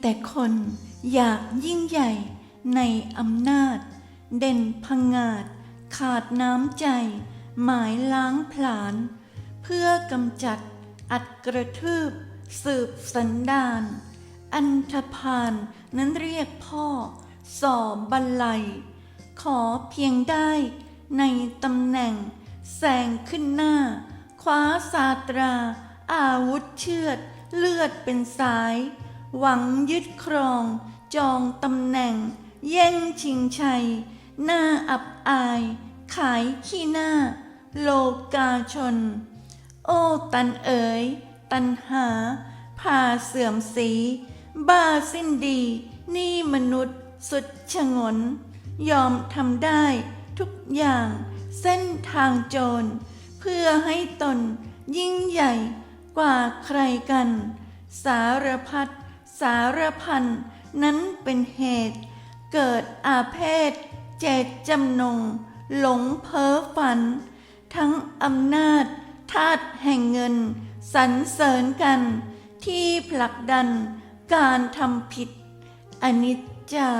แต่คนอยากยิ่งใหญ่ในอำนาจ เด่นพังงาด ขาดน้ำใจ หมายล้างผลาญ เพื่อกำจัดอัดกระทืบ สืบสันดาน อันธพาลนั้นเรียกพ่อ สอบบันไลยขอเพียงได้ในตำแหน่ง แสงขึ้นหน้า คว้าสาตรา อาวุธเชือด เลือดเป็นสาย หวังยึดครอง จองตำแหน่ง แย่งชิงชัย หน้าอับอาย ขายขี้หน้า โลกาชน โอ้ตันเอ๋ย ตันหาพาเสื่อมสี บ้าสิ้นดี นี่มนุษย์สุดชงน ยอมทำได้ทุกอย่างเส้นทางโจร เพื่อให้ตนยิ่งใหญ่กว่าใครกัน สารพัด สารพันนั้นเป็นเหตุ เกิดอาเพศเจตจำนง หลงเพ้อฝัน ทั้งอำนาจธาตุแห่งเงินสรรเสริญกัน ที่ผลักดันการทำผิด อนิจจา